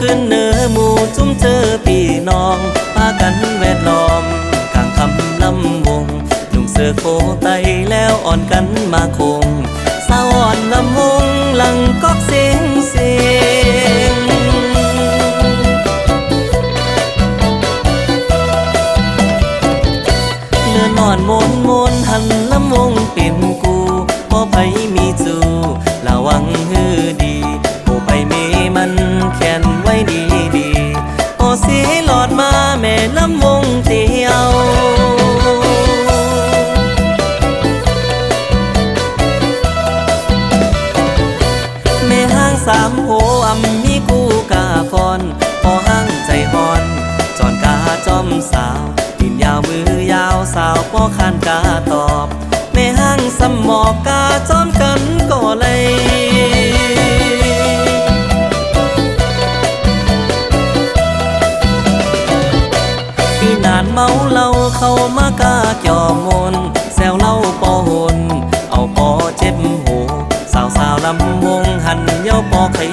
ขึ้นเนื้อหมูจุ้มเจอพี่น้องพากันแวดล้อมกลางคำลำวงลุงเสื้อโคไตแล้วอ่อนกันมาคงสาวอ่อนลำวงหลังก๊อกเสียงเสียงเลือนอนมนมน สาวดินยาวมือยาวสาวพอขานกาตอบแม่ห้างสมอกกาจอมกันก็เลยพี่นานเมาเหล้าเข้ามากาเกี่ยวมนแซวเล่าปอหนเอาปอเจ็บหูสาวสาวลำวงหันเย้าปอไข่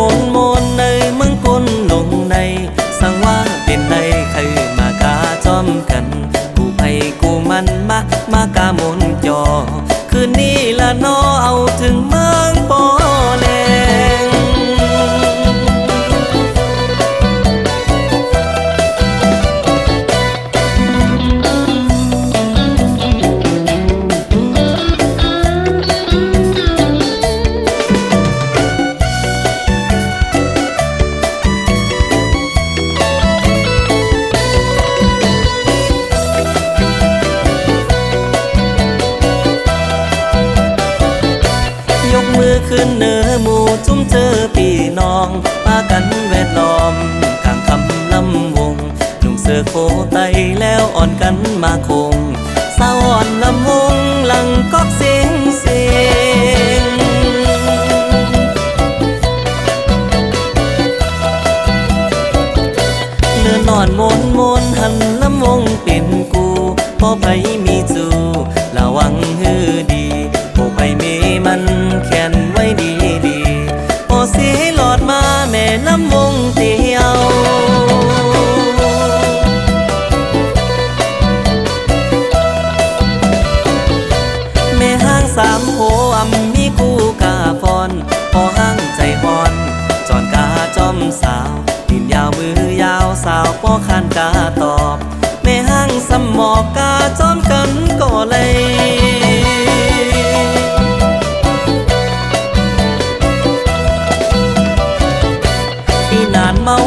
นโมนโมนในเมืองกุนลงใน สั่งว่าเป็นในใครมากาจอมกันกูไผกูมันมา มือขึ้นเนื้อหมูจุ้มเจอพี่น้องพากันแวดล้อมกลางคำลำวงลุงเสื้อโคไตแล้วอ่อนกันมาคงสาวอ่อนลำวงหลังก๊อกเสียงเสียงเลือนอนมนมนหันลำวงเป็นกูพอไป สีหลอดมาแม่ลำวงเตียวแม่ห้างสามโหอำมีกูกาฟอนพอห้างใจฮอน จอนกาจอมสาวดินยาวมือยาวสาวพอขานกาตอบ แม่ห้างสมอกกาจอมกันก็เลย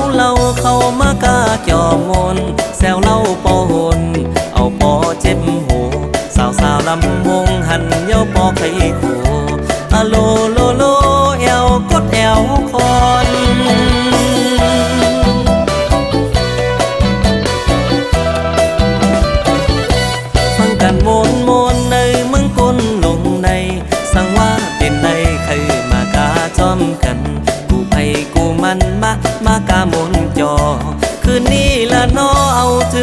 เมาเล้าเข้ามากาเกี่ยวมนแซวเล่าปอหนเอาปอเจ็บหูสาวสาวลำวงหันเย้าปอไข่ขู่อะโลโลโลแอวกดแอวคอนฟังกันโมนโมนในมืองกุนลงใน สังว่าเป็นในใครมากาจอมกัน กูไผกูมันมามากาโมนจอ คืนนี้ละนอเอาถึง